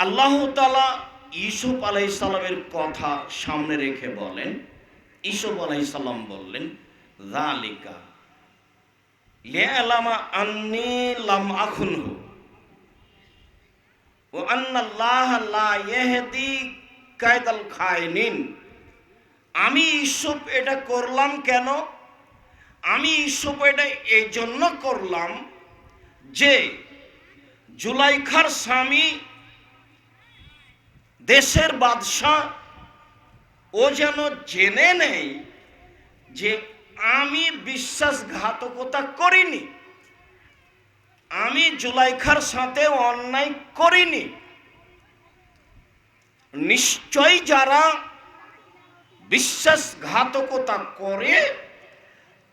আল্লাহ তালা ইসুফ আলাইসাল্লামের কথা সামনে রেখে বলেন ইসুফ আলাইসাল্লাম বললেন জালিকা আন্নি লা কায়দাল আমি ইসুফ এটা করলাম কেন? আমি ইসুফ এটা এই জন্য করলাম যে, জুলাইখার স্বামী দেশের বাদশাহ, ও যেন জেনে নেই যে আমি বিশ্বাসঘাতকতা করিনি, আমি জুলাইখার সাথে অন্যায় করিনি। নিশ্চয় যারা বিশ্বাসঘাতকতা করে,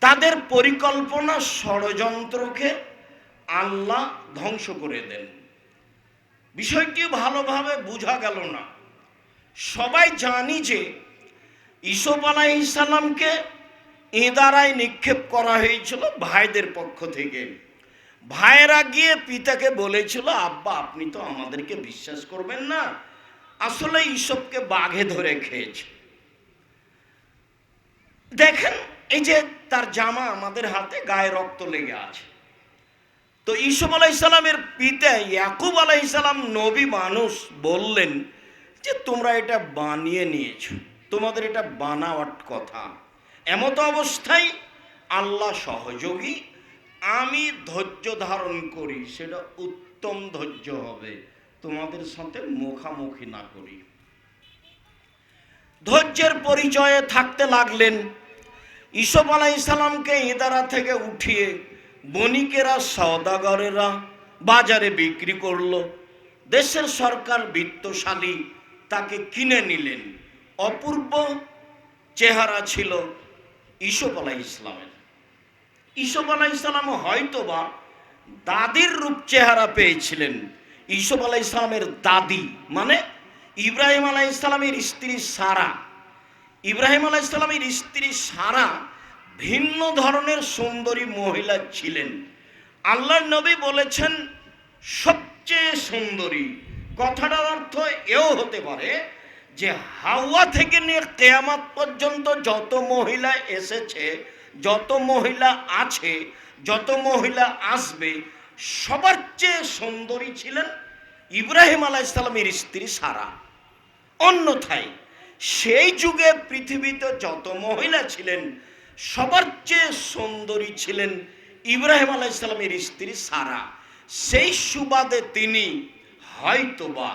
তাদের পরিকল্পনা ষড়যন্ত্রকে আল্লাহ ধ্বংস করে দেন। বিষয়টি ভালোভাবে বোঝা গেল না। সবাই জানি যে ইসব আলাইসাল্লামকে ইদারায় নিক্ষেপ করা হয়েছিল ভাইদের পক্ষ থেকে। ভাইয়েরা গিয়ে পিতাকে বলেছিল, আব্বা, আপনি তো আমাদেরকে বিশ্বাস করবেন না। আসলে ইসবকে বাঘে ধরে খেয়েছে। দেখেন, এই যে তার জামা আমাদের হাতে গায়ে রক্ত লেগে আছে। তো ইসুফ আলাইসালামের পিতা ইয়াকুব আলাইসালাম নবী মানুষ বললেন যে, তোমরা এটা বানিয়ে নিয়েছ। তোমাদের এটা বানাওয়ার কথা। এমত অবস্থায় আল্লাহ সহযোগী। আমি ধৈর্য ধারণ করি, সেটা উত্তম ধৈর্য হবে। তোমাদের সাথে মুখামুখি না করি। ধৈর্যের পরিচয়ে থাকতে লাগলেন। ইসব আলাইসালামকে ইদারা থেকে উঠিয়ে বণিকেরা সওদাগরেরা বাজারে বিক্রি করল। দেশের সরকার বিত্তশালী তাকে কিনে নিলেন। অপূর্ব চেহারা ছিল ইসব আলাহ ইসলামের ইসব আলাহ ইসলাম হয়তোবা দাদির রূপ চেহারা পেয়েছিলেন। ইসব আলাহ ইসলামের দাদি মানে ইব্রাহিম আলাহ ইসলামের স্ত্রী সারা। ইব্রাহিম আলাহ ইসলামের স্ত্রী সারা ভিন্ন ধরনের সুন্দরী মহিলা ছিলেন। আল্লাহ নবী বলেছেন, সবচেয়ে সুন্দরী। কথাটার অর্থ এও হতে পারে যে হাওয়া থেকে নিয়ে কেয়ামাত পর্যন্ত যত মহিলা এসেছে, যত মহিলা আছে, যত মহিলা আসবে, সবার চেয়ে সুন্দরী ছিলেন ইব্রাহিম আলাহ ইসলামের স্ত্রী সারা। অন্যথায়, সেই যুগে পৃথিবীতে যত মহিলা ছিলেন সবার চেয়ে সুন্দরী ছিলেন ইব্রাহিম আলাহ ইসলামের স্ত্রী সারা। সেই সুবাদে তিনি হয়তোবা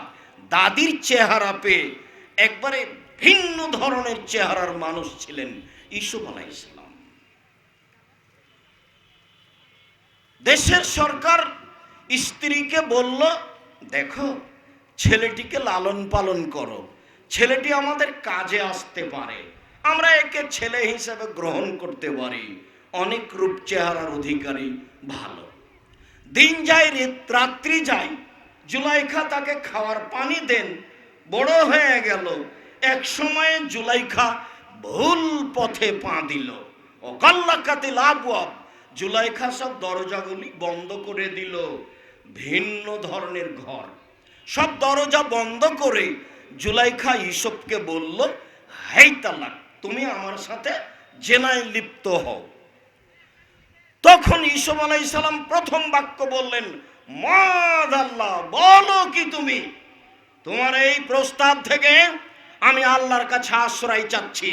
দাদির চেহারা পেয়ে একবারে ভিন্ন ধরনের চেহারার মানুষ ছিলেন ইসুফ আলাহ ইসলাম দেশের সরকার স্ত্রীকে বলল, দেখো, ছেলেটিকে লালন পালন করো। ছেলেটি আমাদের কাজে আসতে পারে। আমরা একে ছেলে হিসেবে গ্রহণ করতে পারি। অনেক রূপ চেহারার অধিকারী ভালো। দিন যায় রাত্রি যায়। জুলাইখা তাকে খাওয়ার পানি দেন। বড় হয়ে গেল। এক সময়ে জুলাইখা ভুল পথে পা দিল। অকাল্লাকাতে লাভ জুলাইখা সব দরজাগুলি বন্ধ করে দিল। ভিন্ন ধরনের ঘর। সব দরজা বন্ধ করে জুলাইখা ইসবকে বলল, হাই তালাক! তুমি আমার সাথে জেনায় লিপ্ত হও। তখন ইসব আলাই সালাম প্রথম বাক্য বললেন মাদ আল্লাহ বলো কি তুমি? তোমার এই প্রস্তাব থেকে আমি আল্লাহর কাছে আশ্রয় চাচ্ছি।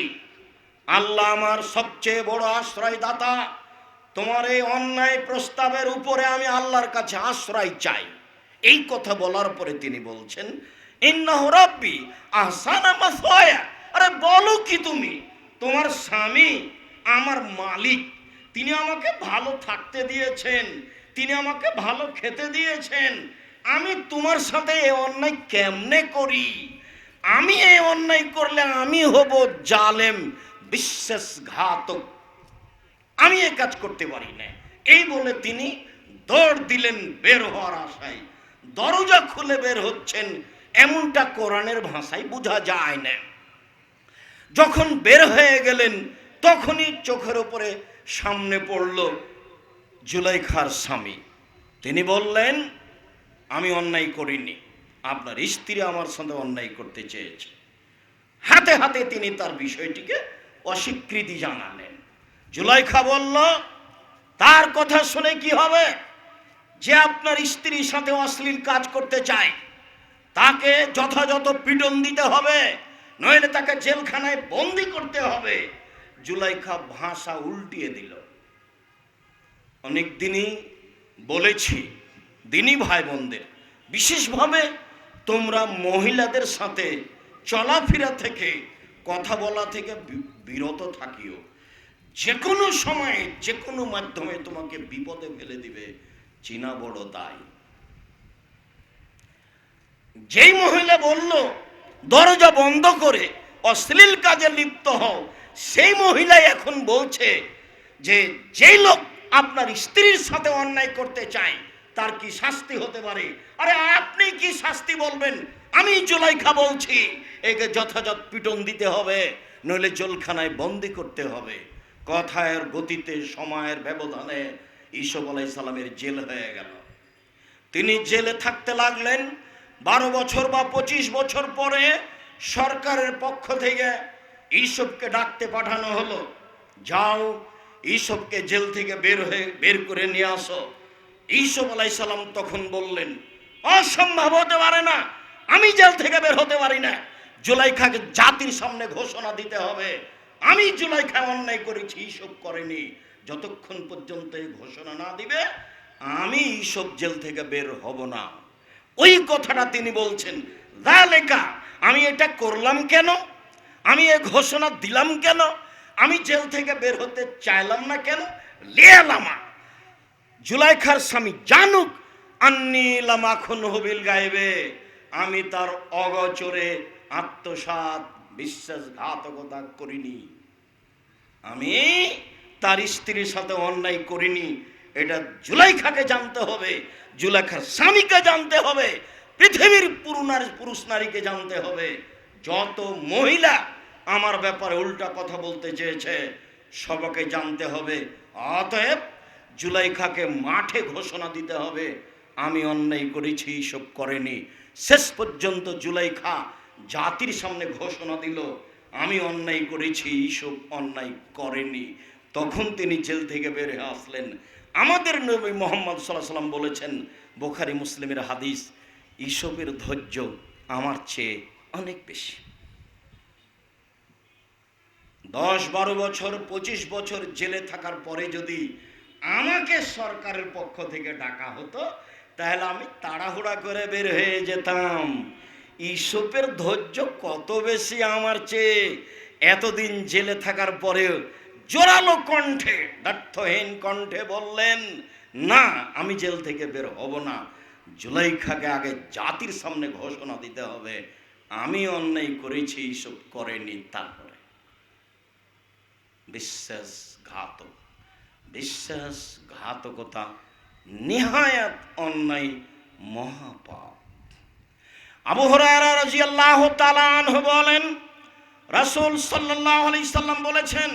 আল্লাহ আমার সবচেয়ে বড় আশ্রয় দাতা তোমার এই অন্যায় প্রস্তাবের উপরে আমি আল্লাহর কাছে আশ্রয় চাই। এই কথা বলার পরে তিনি বলছেন, ইন্নাহু রাব্বি আহসানা মাসওয়ায়া। আরে বলো কি তুমি? তোমার স্বামী আমার মালিক। তিনি আমাকে ভালো থাকতে দিয়েছেন। তিনি আমাকে ভালো খেতে দিয়েছেন। আমি তোমার সাথে এ অন্যায় কেমনে করি? আমি এই অন্যায় করলে আমি হব জালেম, বিশ্বাসঘাতক। আমি এ কাজ করতে পারি না। এই বলে তিনি দৌড় দিলেন বের হওয়ার আশায়। দরজা খুলে বের হচ্ছেন। এমনটা কোরআনের ভাষায় বোঝা যায় না। যখন বের হয়ে গেলেন, তখনই চোখের উপরে সামনে পড়ল জুলাইখার স্বামী। তিনি বললেন, আমি অন্যায় করিনি। আপনার স্ত্রী আমার সাথে অন্যায় করতে চেয়েছে। হাতে হাতে তিনি তার বিষয়টিকে অস্বীকৃতি জানালেন। জুলাইখা বলল, তার কথা শুনে কি হবে? যে আপনার স্ত্রীর সাথে অশ্লীল কাজ করতে চায়, তাকে যথাযথ পিটন দিতে হবে। নইলে তাকে জেলখানায় বন্দি করতে হবে। জুলাইখা ভাষা উল্টিয়ে দিল। অনেক দিনই বলেছি, দিনী ভাই বোনদের বিশেষভাবে তোমরা মহিলাদের সাথে চলাফেরা থেকে, কথা বলা থেকে বিরত থাকিও। যে কোনো সময়ে যে কোনো মাধ্যমে তোমাকে বিপদে ফেলে দিবে, চীনা বড় দায় যেই মহিলা বলল দরজা বন্ধ করে অশ্লীল কাজে লিপ্ত হও। সেই মহিলাই এখন বলছে যে, যেই লোক আপনার স্ত্রীর সাথে অন্যায় করতে চায়, তার কি শাস্তি হতে পারে? আরে আপনি কি শাস্তি বলবেন? আমি জুলাইখা বলছি, একে যথাযথ পিটন দিতে হবে, নইলে জলখানায় বন্দি করতে হবে। কথায়ের গতিতে, সময়ের ব্যবধানে ঈসব আলাইসালামের জেল হয়ে গেল। তিনি জেলে থাকতে লাগলেন বারো বছর বা পঁচিশ বছর পরে সরকারের পক্ষ থেকে ঈসবকে ডাকতে পাঠানো হলো, যাও ঈসবকে জেল থেকে বের হয়ে, বের করে নিয়ে আসো। ঈসব আলাই সালাম তখন বললেন, অসম্ভব হতে পারে না, আমি জেল থেকে বের হতে পারি না। জুলাইখাকে জাতির সামনে ঘোষণা দিতে হবে। আমি জুলাইখা অন্যায় করেছি ঈসব করেনি। যতক্ষণ পর্যন্ত এই ঘোষণা না দিবে, আমি ঈসব জেল থেকে বের হব না। ওই কথাটা তিনি বলছেন দা লেখা আমি এটা করলাম কেন? আমি এ ঘোষণা দিলাম কেন? আমি জেল থেকে বের হতে চাইলাম না কেন? লিয়ালামা জুলাইখার স্বামী জানুক, আন্নি লামাখন হবিল গাইবে। আমি তার অগচরে আত্মসাত বিশ্বাসঘাতকতা করিনি। আমি তার স্ত্রীর সাথে অন্যায় করিনি। এটা জুলাইখাকে জানতে হবে, জুলাইখার স্বামীকে জানতে হবে, পৃথিবীর পুরুনার পুরুষ নারীকে জানতে হবে। যত মহিলা আমার ব্যাপারে উল্টা কথা বলতে চেয়েছে, সবাকে জানতে হবে। অতএব জুলাইখাকে মাঠে ঘোষণা দিতে হবে, আমি অন্যায় করেছি সব করেনি। শেষ পর্যন্ত জুলাইখা জাতির সামনে ঘোষণা দিল, আমি অন্যায় করেছি এইসব অন্যায় করেনি। তখন তিনি জেল থেকে বের আসলেন। আমাদের নবী মোহাম্মদ সাল্লাহ সাল্লাম বলেছেন, বোখারি মুসলিমের হাদিস ঈসবের ধৈর্য আমার চেয়ে অনেক বেশি। দশ বারো বছর, পঁচিশ বছর জেলে থাকার পরে যদি আমাকে সরকারের পক্ষ থেকে ডাকা হতো, তাহলে আমি তাড়াহুড়া করে বের হয়ে যেতাম। ঈশপের ধৈর্য কত বেশি আমার চেয়ে? এতদিন জেলে থাকার পরেও জোরালো কণ্ঠে, ব্যর্থহীন কণ্ঠে বললেন, না, আমি জেল থেকে বের হব না। জুলাইখাকে আগে জাতির সামনে ঘোষণা দিতে হবে। আমি অন্যায় করেছি এইসব করেনি, তারপরে। বিশ্বাসঘাতক, বিশ্বাসঘাতকতা, নিহায়াত অন্যায়, মহাপাপ। আবু হুরায়রা রাদিয়াল্লাহু তাআলা আনহু বলেন, রাসূল সাল্লাল্লাহু আলাইহি সাল্লাম বলেছেন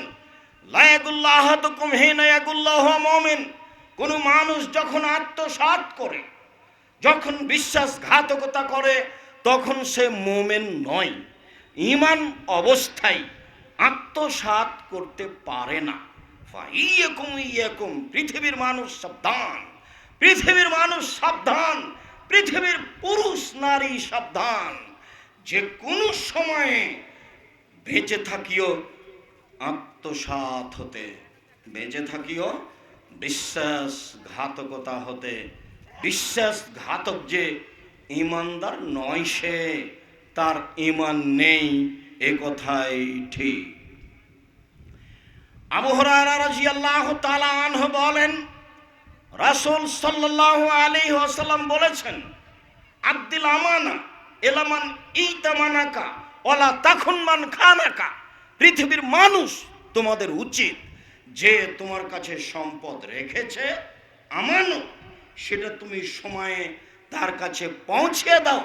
ইয়াগুল্লাহু মুমিন। কোন মানুষ যখন আত্মসাৎ করে, যখন বিশ্বাসঘাতকতা করে, তখন সে মোমেন নয়। ইমান অবস্থায় আত্মসাৎ করতে পারে না। পৃথিবীর মানুষ সাবধান। পৃথিবীর মানুষ সাবধান। পৃথিবীর পুরুষ নারী সাবধান। যে কোনো সময়ে বেঁচে থাকিও আত্মসাৎ হতে। বেঁচে থাকিও, বিশ্বাসঘাতকতা হতে। বিশ্বাসঘাতক যে ইমানদার নয় সে, তার ইমান নেই, এ কথাই ঠিক। আবু হুরায়রা রাদিয়াল্লাহু তাআলা আনহু বলেন, রাসূল সাল্লাল্লাহু আলাইহি ওয়াসাল্লাম বলেছেন, আব্দুল আমানা এলামান ইতামানাকা ওলা তখন মান খানাকা। পৃথিবীর মানুষ তোমাদের উচিত যে তোমার কাছে সম্পদ রেখেছে আমানো সেটা তুমি সময়ে তার কাছে পৌঁছে দাও।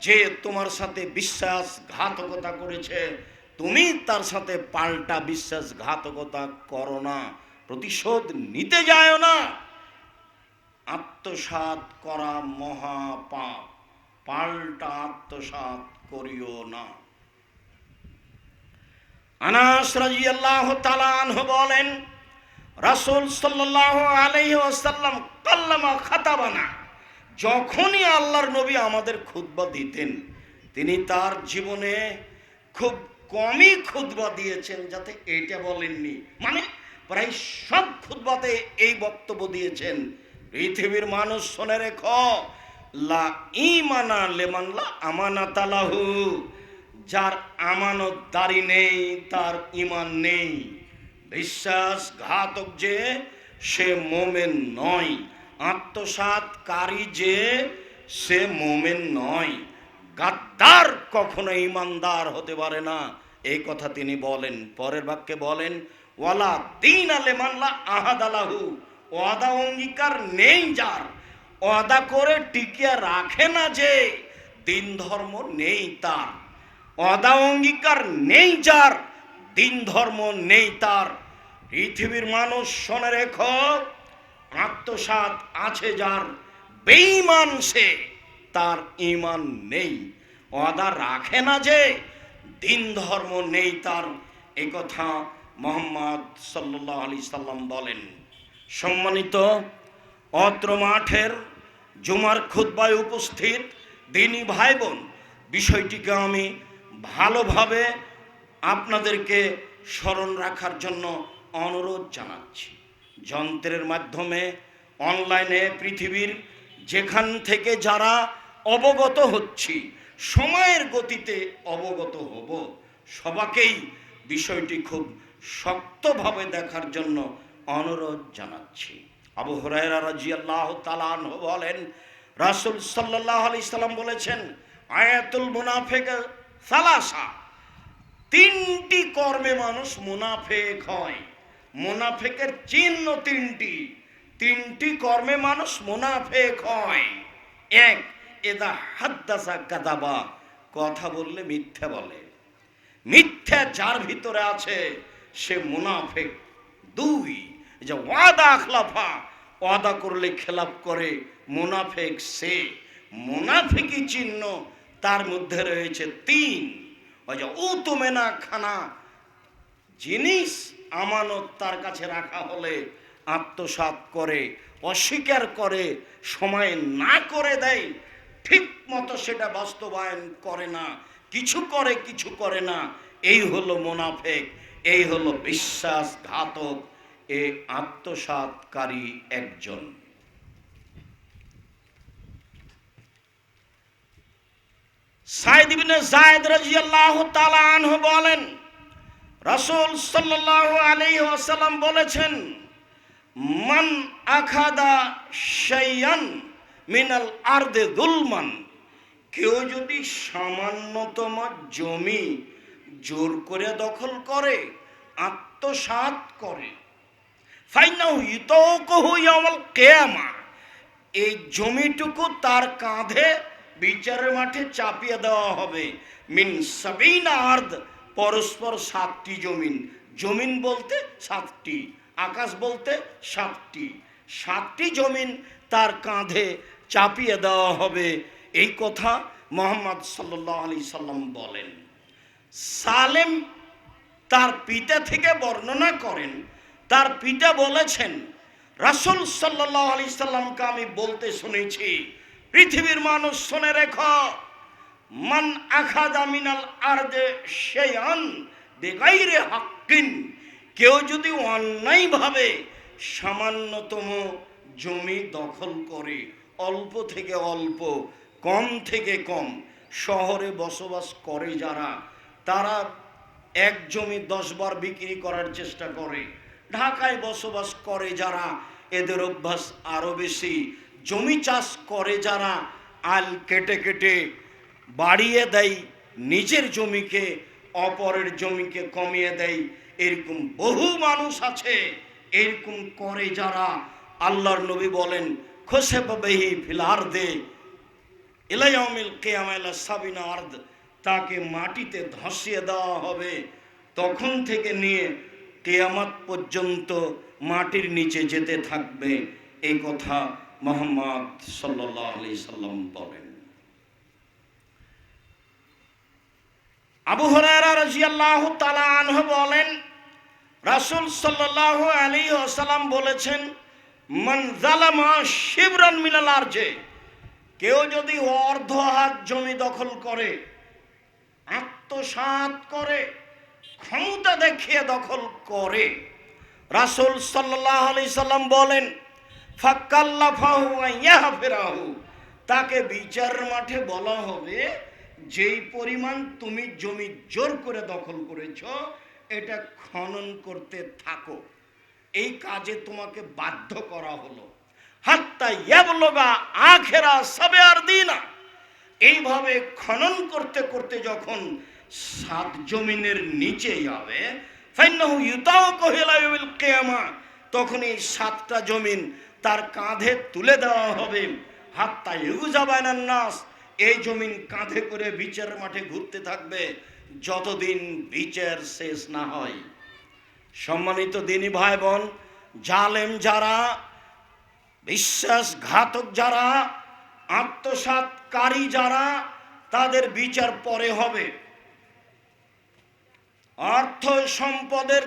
যে তোমার সাথে বিশ্বাসঘাতকতা করেছে, তুমি তার সাথে পাল্টা বিশ্বাসঘাতকতা করো না, প্রতিশোধ নিতে যায় না। আত্মসাৎ করা মহাপাপ, পাল্টা আত্মসাৎ করিও না। আনাস রাজিয়াল্লাহু তাআলা আনহু বলেন, রাসূল সাল্লাল্লাহু আলাইহি ওয়াসাল্লাম কাল্লামা খাতাবানা, যখনই আল্লাহর নবী আমাদের খুতবা দিতেন, তিনি তার জীবনে খুব কমই খুতবা দিয়েছেন যাতে এটা বলেননি। মানে প্রায় সব খুতবাতে এই বক্তব্য দিয়েছেন, পৃথিবীর মানুষ শোনে রেখ, লা ইমানা লেমানলা আমানাতালাহু যার আমানতদারি নেই, তার ইমান নেই। বিশ্বাসঘাতক যে সে মোমেন নয়, আত্মসাৎকারী যে সে মোমেন নয়। গাদ্দার কখনো ইমানদার হতে পারে না, এই কথা তিনি বলেন। পরের বাক্যে বলেন, ওয়ালা দিন আলে মানলা আহাদ আলাহু ওয়াদা অঙ্গীকার নেই যার। ওয়াদা করে টিকিয়ে রাখে না যে, দিন ধর্ম নেই তার। অদা অঙ্গীকার নেই যার, দিন ধর্ম নেই তার। পৃথিবীর মানুষ শোনে রেখ আত্মসাত আছে যার, বেঈমান সে, তার ইমান নেই। অদা রাখে না যে, দিন ধর্ম নেই তার, এ কথা মোহাম্মদ সাল্লাহ আলি সাল্লাম বলেন। সম্মানিত, অত্র মাঠের জুমার খুদ্বায় উপস্থিত দিনী ভাই বোন বিষয়টিকে আমি ভালোভাবে আপনাদেরকে স্মরণ রাখার জন্য অনুরোধ জানাচ্ছি। যন্ত্রের মাধ্যমে অনলাইনে পৃথিবীর যেখান থেকে যারা অবগত হচ্ছি, সময়ের গতিতে অবগত হব, সবাকেই বিষয়টি খুব শক্তভাবে দেখার জন্য অনুরোধ জানাচ্ছি। আবু হরাইরা রাজিয়াল্লাহ তালান বলেন, রাসুল সাল্লাহ আলি সাল্লাম বলেছেন, আয়াতুল মুনাফেক সালাসা। তিনটি কর্মে মানুষ মুনাফেক হয়। মুনাফেকের চিহ্ন তিনটি। তিনটি কর্মে মানুষ মুনাফেক হয়। এক, এদা হাদ্দাসা কাদাবা কথা বললে মিথ্যা বলে। মিথ্যা যার ভিতরে আছে, সে মুনাফেক। দুই, যে ওয়াদা আখলাফা ওয়াদা করলে খেলাপ করে, মুনাফেক সে। মুনাফিকি চিহ্ন তার মধ্যে রয়েছে তিন। ওই যে ও খানা জিনিস আমানত তার কাছে রাখা হলে আত্মসাৎ করে, অস্বীকার করে, সময় না করে দেয় ঠিক মতো সেটা বাস্তবায়ন করে না, কিছু করে কিছু করে না। এই হলো মোনাফেক, এই হলো বিশ্বাসঘাতক, এ আত্মসাৎকারী একজন। সাইদ বলেন, রাসূল সাল্লাল্লাহু বলেছেন, মান আখাদা শাইয়ান মিনাল আরদে যুলমান কেউ যদি সামান্যতম জমি জোর করে দখল করে, আত্মসাৎ করে এই জমিটুকু তার কাঁধে বিচারের মাঠে চাপিয়ে দেওয়া হবে। মিন সাবিন আর্দ, পরস্পর সাতটি জমিন। জমিন বলতে সাতটি, আকাশ বলতে সাতটি। সাতটি জমিন তার কাঁধে চাপিয়ে দেওয়া হবে। এই কথা মোহাম্মদ সাল্লাহ আলি সাল্লাম বলেন। সালেম তার পিতা থেকে বর্ণনা করেন। তার পিতা বলেছেন, রাসুল সাল্লাহ আলি সাল্লামকে আমি বলতে শুনেছি পৃথিবীর মানুষ শুনে রেখ, মান আখাদা মিনাল আরদে শেয়ান বেগাইরে হাক্কিন। কেউ যদি অন্যায়ভাবে সামান্যতম জমি দখল করে, অল্প থেকে অল্প, কম থেকে কম, শহরে বসবাস করে যারা, তারা এক জমি দশবার বিক্রি করার চেষ্টা করে। ঢাকায় বসবাস করে যারা, এদের অভ্যাস আরও বেশি জমি চাষ করে যারা আল কেটে কেটে বাড়িয়ে দেয়, নিজের জমিকে, অপরের জমিকে কমিয়ে দেয়, এরকম বহু মানুষ আছে, এরকম করে যারা আল্লাহর নবী বলেন খোসে বেহি ফিলার দে ইলাইমিল কেয়ামেলা সাবিনা আর্দ তাকে মাটিতে ধসিয়ে দেওয়া হবে। তখন থেকে নিয়ে কেয়ামাত পর্যন্ত মাটির নিচে যেতে থাকবে। এই কথা মোহাম্মদ সাল্লাহ আলি সাল্লাম বলেন, আবু হরারা রাজিয়াল্লাহু তাআলা আনহু বলেন, রাসূল সাল্লাল্লাহু আলাইহি ওয়াসাল্লাম বলেছেন, মান জালামা শিবরান মিনাল আরজে কেউ যদি অর্ধ হাত জমি দখল করে, আত্মসাৎ করে, ক্ষমতা দেখিয়ে দখল করে, রাসূল সাল্লাল্লাহু আলাইহি সাল্লাম বলেন ফাক্কাল্লাফাহু তাকে বিচার মাঠে বলা হবে, যেই পরিমাণ তুমি জমি জোর করে দখল করেছ, এটা খনন করতে থাকো। এই কাজে তোমাকে বাধ্য করা হলো। হাত্তা ইয়াবলগা আখেরা সবে আর দিনা। এইভাবে খনন করতে করতে যখন সাত জমিনের নিচে যাবে, ফাইন্নাহু ইউতাও কহিলা কিয়ামা, তখন এই সাতটা জমিন তার কাঁধে তুলে দেওয়া হবে। হাত্তা ইউজাবানান নাস এই জমিন কাঁধে করে বিচার মাঠে ঘুরতে থাকবে যতদিন বিচার শেষ না হয়। সম্মানিত দিনী ভাই বোন জালেম যারা, বিশ্বাসঘাতক যারা, আত্মসাৎকারী যারা, তাদের বিচার পরে হবে। অর্থ সম্পদের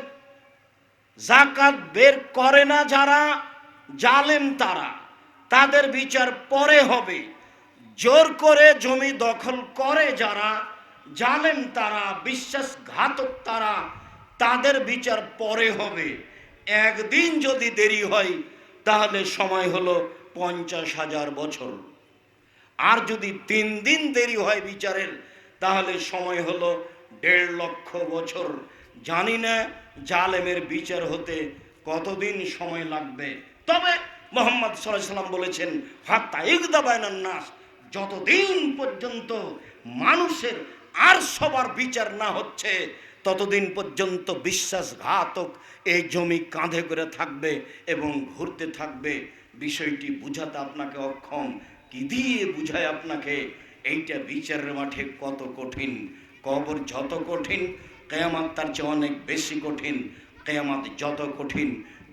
জাকাত বের করে না যারা জালেম তারা, তাদের বিচার পরে হবে। জোর করে জমি দখল করে যারা, জালেম তারা, বিশ্বাসঘাতক তারা, তাদের বিচার পরে হবে। একদিন যদি দেরি হয়, তাহলে সময় হলো পঞ্চাশ হাজার বছর। আর যদি তিন দিন দেরি হয় বিচারের, তাহলে সময় হলো দেড় লক্ষ বছর। জানি না জালেমের বিচার হতে কতদিন সময় লাগবে। তবে মোহাম্মদ সাল্লাম বলেছেন হাত্তা ইকদাবায়নার নাস, যতদিন পর্যন্ত মানুষের আর সবার বিচার না হচ্ছে, ততদিন পর্যন্ত বিশ্বাসঘাতক এই জমি কাঁধে করে থাকবে এবং ঘুরতে থাকবে। বিষয়টি বুঝাতে আপনাকে অক্ষম। কি দিয়ে বুঝায় আপনাকে? এইটা বিচারের মাঠে কত কঠিন? কবর যত কঠিন, কেয়ামাত তার চেয়ে অনেক বেশি কঠিন, কেয়ামাত যত কঠিন।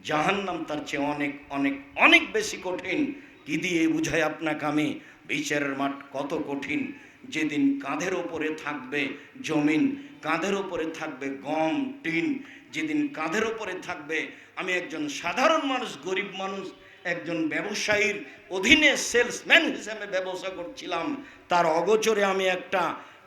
জাহান্নাম তার চেয়ে অনেক অনেক অনেক বেশি কঠিন। কি দিয়ে বুঝায় আপনাকে আমি? বিচারের মাঠ কত কঠিন। যেদিন কাঁধের ওপরে থাকবে জমিন, কাঁধের ওপরে থাকবে গম, টিন, যেদিন কাঁধের ওপরে থাকবে আমি একজন সাধারণ মানুষ, গরিব মানুষ, একজন ব্যবসায়ীর অধীনে সেলসম্যান হিসেবে ব্যবসা করছিলাম, তার অগোচরে আমি একটা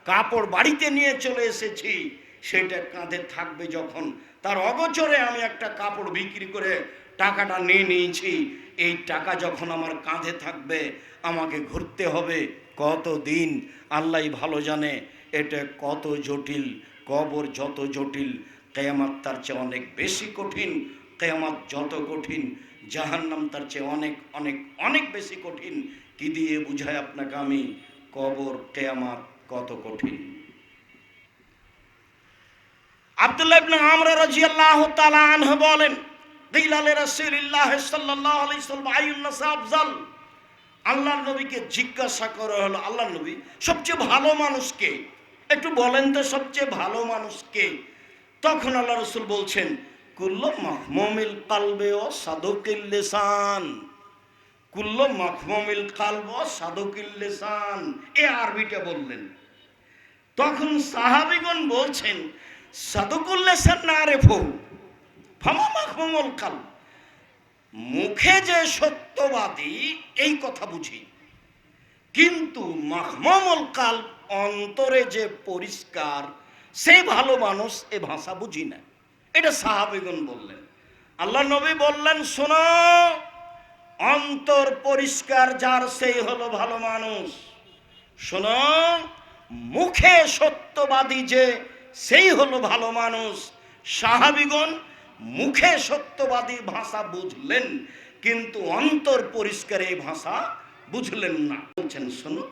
কাপড় বাড়িতে নিয়ে চলে এসেছি। সেটা কাঁধে থাকবে যখন তার অগোচরে আমি একটা কাপড় বিক্রি করে টাকাটা নিয়ে নিয়েছি। এই টাকা যখন আমার কাঁধে থাকবে, আমাকে ঘুরতে হবে। কত দিন আল্লাহ ভালো জানে, এটা কত জটিল, কবর যত জটিল, কেয়ামাত তার চেয়ে অনেক বেশি কঠিন, কেয়ামাত যত কঠিন, জাহান্নাম তার চেয়ে অনেক অনেক অনেক বেশি কঠিন। কি দিয়ে বুঝায় আপনাকে আমি? কবর, কেয়ামাত কত কঠিন। আব্দুল্লাহ ইবনে আমর রাদিয়াল্লাহু তাআলা আনহু বলেন, দিলালে রাসূলুল্লাহ সাল্লাল্লাহু আলাইহি সাল্লাম আইয়ুন নাস আফজাল। আল্লাহর নবীকে জিজ্ঞাসা করা হলো, আল্লাহর নবী, সবচেয়ে ভালো মানুষ কে? একটু বলেন তো, সবচেয়ে ভালো মানুষ কে? তখন আল্লাহ রসুল বলছেন, কুল্ল মাহমুমিল কালবে ও সাদকিল লিসান। কুল্ল মাহমুমিল কালব সাদকিল লিসান। এ আরবিটা বললেন। তখন সাহাবিগণ বলছেন সাদকুল না রে মুখে যে সত্যবাদী, এই কথা বুঝি। কিন্তু মাহমুমুল কাল অন্তরে যে পরিষ্কার, সে ভালো মানুষ, এ ভাষা বুঝি না। এটা সাহাবিগণ বললেন। আল্লাহ নবী বললেন, শোনো, অন্তর পরিষ্কার, যার সেই হলো ভালো মানুষ। শোনো, মুখে সত্যবাদী যে সেই হলো ভালো মানুষ। সাহাবিগণ মুখে সত্যবাদী ভাষা বুঝলেন, কিন্তু অন্তর পরিষ্কার এই ভাষা বুঝলেন না। বলছেন, শোনো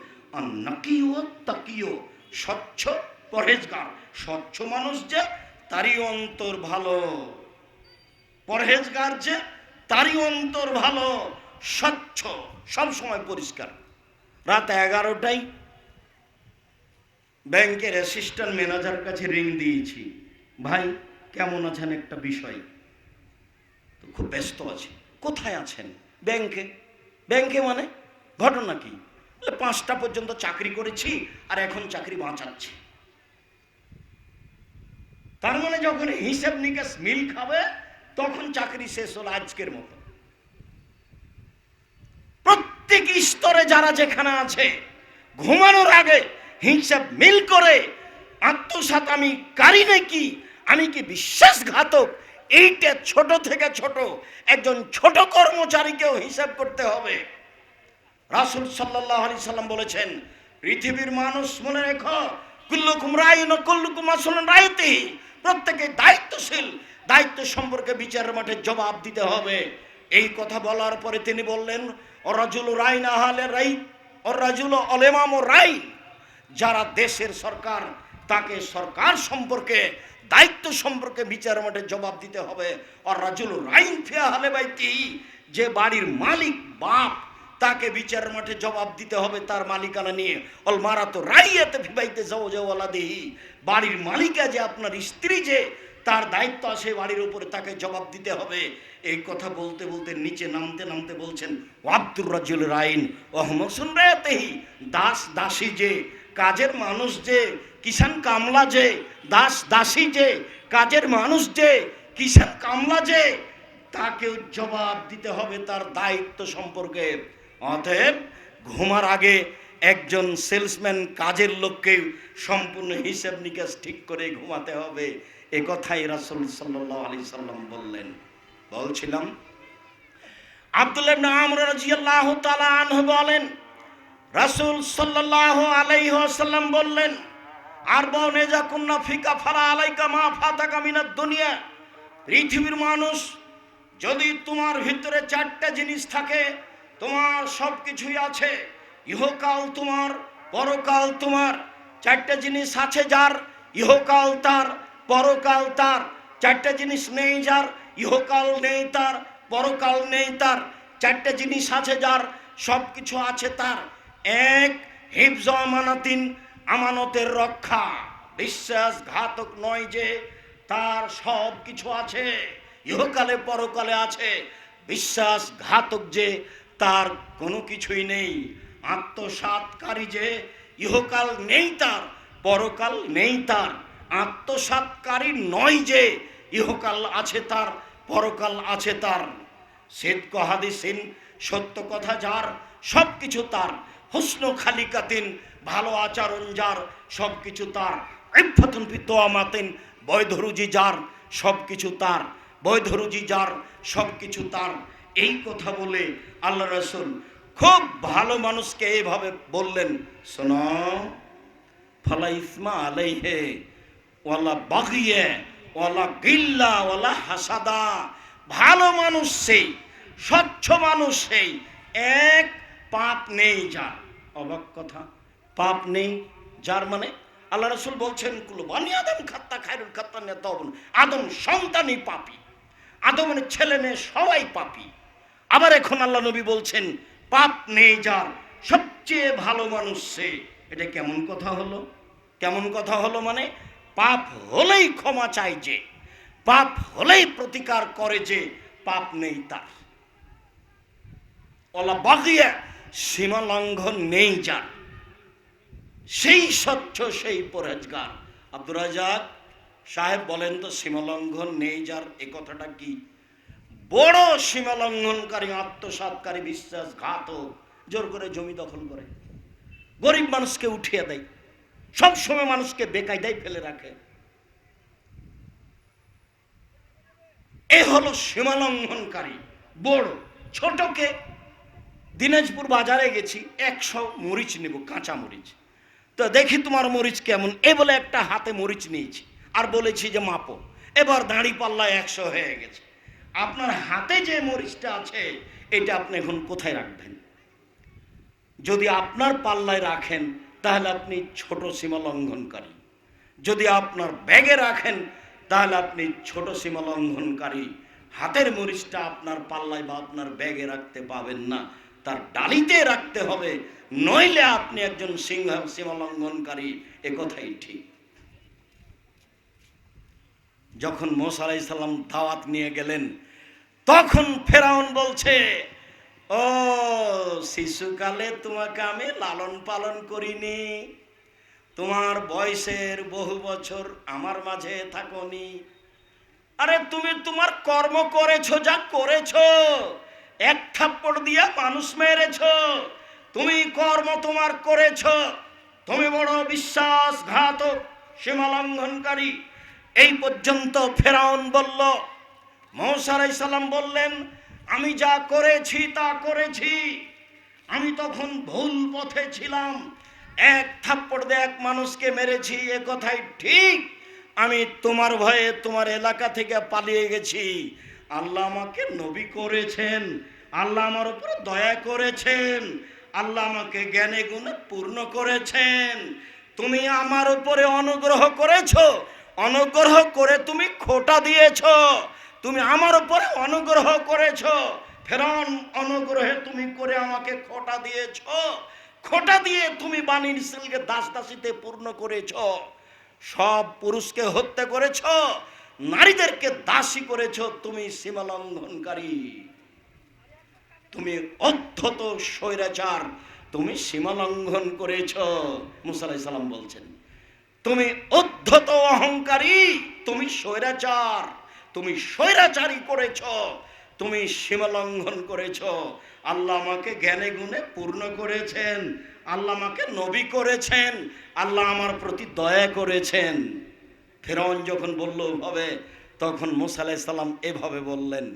নাকিও তাকিও, স্বচ্ছ পরহেজগার। স্বচ্ছ মানুষ যে, তারই অন্তর ভালো। পরহেজগার যে, তারই অন্তর ভালো। স্বচ্ছ সব সময় পরিষ্কার। রাত এগারোটায় ব্যাংকের অ্যাসিস্ট্যান্ট ম্যানেজার কাছে রিং দিয়েছি। ভাই, কেমন আছেন একটা বিষয়? তো খুব ব্যস্ত আছি। কোথায় আছেন? ব্যাংকে? ব্যাংকে মানে? ঘটনা কি? পাঁচটা পর্যন্ত চাকরি করেছি আর এখন চাকরি বাঁচাচ্ছি। তার মানে যখন হিসেব নিকাশ মিল খাবে, তখন চাকরি শেষ হলো আজকের মতো। প্রত্যেক স্তরে যারা যেখানে আছে, ঘুমানোর আগে হিসাব মিল করে আত্মসাত আমি কারি নাকি আমি কি বিশ্বাসঘাতক? এইটা ছোট থেকে ছোট, একজন ছোট কর্মচারীকেও হিসাব করতে হবে। রাসুল সাল্লাহ আলি সাল্লাম বলেছেন, পৃথিবীর মানুষ মনে রেখো, কুল্লুকুম রায় ন কুল্লুকুম আসল রায়তে প্রত্যেকে দায়িত্বশীল, দায়িত্ব সম্পর্কে বিচারের মাঠে জবাব দিতে হবে। এই কথা বলার পরে তিনি বললেন অরাজুল রায় না হলে রাই অরাজুল অলেমাম রাই। যারা দেশের সরকার, তাকে সরকার সম্পর্কে, দায়িত্ব সম্পর্কে বিচার মাঠে জবাব দিতে হবে। রাইন হালে যে বাড়ির মালিক বাপ, তাকে বিচার মাঠে জবাব দিতে হবে তার মালিকানা নিয়ে। অল মারা তো রাইয়াতে ফিবাইতে যাও যাওয়ালা দেহি। বাড়ির মালিকা যে আপনার স্ত্রী যে, তার দায়িত্ব আছে বাড়ির উপরে তাকে জবাব দিতে হবে। এই কথা বলতে বলতে নিচে নামতে নামতে বলছেন, আব্দুর রাজুল রাইন অহমদ শুন রায়াতেহি, দাস দাসী যে কাজের মানুষ যে কিষান কামলা যে, দাস, দাসী যে, কাজের মানুষ যে কিষান কামলা যে, তাকেও জবাব দিতে হবে তার দায়িত্ব সম্পর্কে। অতএব ঘুমার আগে একজন সেলসম্যান কাজের লোককে সম্পূর্ণ হিসাব নিকাশ ঠিক করে ঘুমাতে হবে। এ কথাই রাসুল সাল্লাহ আলি সাল্লাম বললেন। বলছিলাম, আব্দুল্লাহ আমর রাদিয়াল্লাহু তাআলা আনহু বলেন রাসূল সাল্লাল্লাহু আলাইহি ওয়াসাল্লাম বললেন আর বনে যা কুন্না ফিকা ফালা আলাইকা মা ফাতা কামিনার দুনিয়া। পৃথিবীর মানুষ, যদি তোমার ভিতরে চারটা জিনিস থাকে, তোমার সব কিছুই আছে, ইহকাল তোমার, পরকাল তোমার, চারটা জিনিস আছে যার, ইহকাল তার, পরকাল তার, চারটা জিনিস নেই যার, ইহকাল নেই তার, পরকাল নেই তার, চারটা জিনিস আছে যার সব কিছু আছে তার এক হিফজ আমানাতিন আমানতের রক্ষা। বিশ্বাসঘাতক নয় যে তার সব কিছু আছে, ইহকালে পরকালে আছে। বিশ্বাসঘাতক যে তার কোনো কিছুই নেই। আত্মসাতকারী যে ইহকাল নেই তার, পরকাল নেই তার। আত্মসাতকারী নয় যে ইহকাল আছে তার, পরকাল আছে তার। সেদ কহাদিসিন সত্য কথা যার সব কিছু তার। হুসন খালিকাতিন, ভালো আচরণ যার সব কিছু তার ইফাতুন ফিতোয়ামাতিন বৈধরুজি যার সব কিছু তার বৈধরুজি যার সব কিছু তার। এই কথা বলে আল্লাহ রসুল খুব ভালো মানুষকে এইভাবে বললেন, শোনো, ফালা ইসমা আলাইহে, ওয়ালা বাগিয়ে, ওয়ালা গিল্লা, ওয়ালা হাসাদা। ভালো মানুষ সেই, স্বচ্ছ মানুষ সেই, এক পাপ নেই যার। অবাক কথা। পাপ নেই যার মানে আল্লাহ রসুল বলছেন, কুলো বানি আদম খাত্তা খায়রুল খাত্তা নে তবন আদম সন্তানই পাপি। আদমের ছেলে মেয়ে সবাই পাপি। আবার এখন আল্লাহ নবী বলছেন, পাপ নেই যার, সবচেয়ে ভালো মানুষ সে। এটা কেমন কথা হলো? কেমন কথা হলো মানে পাপ হলেই ক্ষমা চাই যে, পাপ হলেই প্রতিকার করে যে, পাপ নেই তার। অলা বাগিয়া সীমা লঙ্ঘন নেই যার। সেই স্বচ্ছ, সেই পরেজগার। আব্দুর রাজাক সাহেব বলেন তো, সীমালঙ্ঘন নেই যার, এ কথাটা কি? বড় সীমালঙ্ঘনকারী আত্মসাতকারী বিশ্বাসঘাতক, জোর করে জমি দখল করে। গরিব মানুষকে উঠিয়ে দেয়। সব সময় মানুষকে বেকায়দায় ফেলে রাখে। এ হলো সীমালঙ্ঘনকারী, বড়, ছোটকে দিনাজপুর বাজারে গেছি, একশো মরিচ নেব, কাঁচা মরিচ। তো দেখি তোমার মরিচ কেমন। এ বলে একটা হাতে মরিচ নিয়েছি, আর বলেছি যে মাপো। এবার দাঁড়ি পাল্লা একশো হয়ে গেছে। আপনার হাতে যে মরিচটা আছে, এটা আপনি এখন কোথায় রাখবেন? যদি আপনার পাল্লায় রাখেন, তাহলে আপনি ছোট সীমা লঙ্ঘনকারী। যদি আপনার ব্যাগে রাখেন, তাহলে আপনি ছোট সীমা লঙ্ঘনকারী। হাতের মরিচটা আপনার পাল্লায় বা আপনার ব্যাগে রাখতে পাবেন না। তার ডালিতে রাখতে হবে, নইলে আপনি একজন সিংহ সীমা লঙ্ঘনকারী এ কথাই ঠিক। যখন মোসা আলাইসাল্লাম দাওয়াত নিয়ে গেলেন, তখন ফেরাউন বলছে, ও শিশুকালে তোমাকে আমি লালন পালন করিনি। তোমার বয়সের বহু বছর আমার মাঝে থাকনি। আরে তুমি তোমার কর্ম করেছ, যা করেছ এক থাপ্পড় দিয়া মানুষ মেরেছ। তুমি কর্ম তোমার করেছ। তুমি বড় বিশ্বাসঘাতক, সীমালঙ্ঘনকারী। এই পর্যন্ত ফেরাউন বলল, মৌসা সালাম বললেন, আমি যা করেছি তা করেছি। আমি তখন ভুল পথে ছিলাম। এক থাপ্পড় দিয়ে এক মানুষকে মেরেছি, এ কথাই ঠিক। আমি তোমার ভয়ে তোমার এলাকা থেকে পালিয়ে গেছি। আল্লাহ আমাকে নবী করেছেন, আল্লাহ আমার উপরে দয়া করেছেন, আল্লাহ আমাকে জ্ঞানে গুণে পূর্ণ করেছেন। তুমি আমার উপরে অনুগ্রহ করেছ, অনুগ্রহ করে তুমি খোটা দিয়েছ, তুমি আমার উপরে অনুগ্রহ করেছ। ফেরন অনুগ্রহে তুমি করে আমাকে খোটা দিয়েছ, খোটা দিয়ে তুমি সিলকে দাস দাসিতে পূর্ণ করেছ। সব পুরুষকে হত্যা করেছ নারীদেরকে দাসী করেছ তুমি সীমালঙ্ঘনকারী। তুমি অধ্যত স্বৈরাচার, তুমি সীমালঙ্ঘন করেছ মুসালাই সালাম বলছেন। তুমি অধ্যত অহংকারী, তুমি স্বৈরাচার, তুমি স্বৈরাচারী করেছ, তুমি সীমালঙ্ঘন করেছ। আল্লাহ আমাকে জ্ঞানে গুণে পূর্ণ করেছেন, আল্লাহ আমাকে নবী করেছেন, আল্লাহ আমার প্রতি দয়া করেছেন। ফেরন যখন বলল ওভাবে তখন মুসা আলাহিসাল্লাম এভাবে বললেন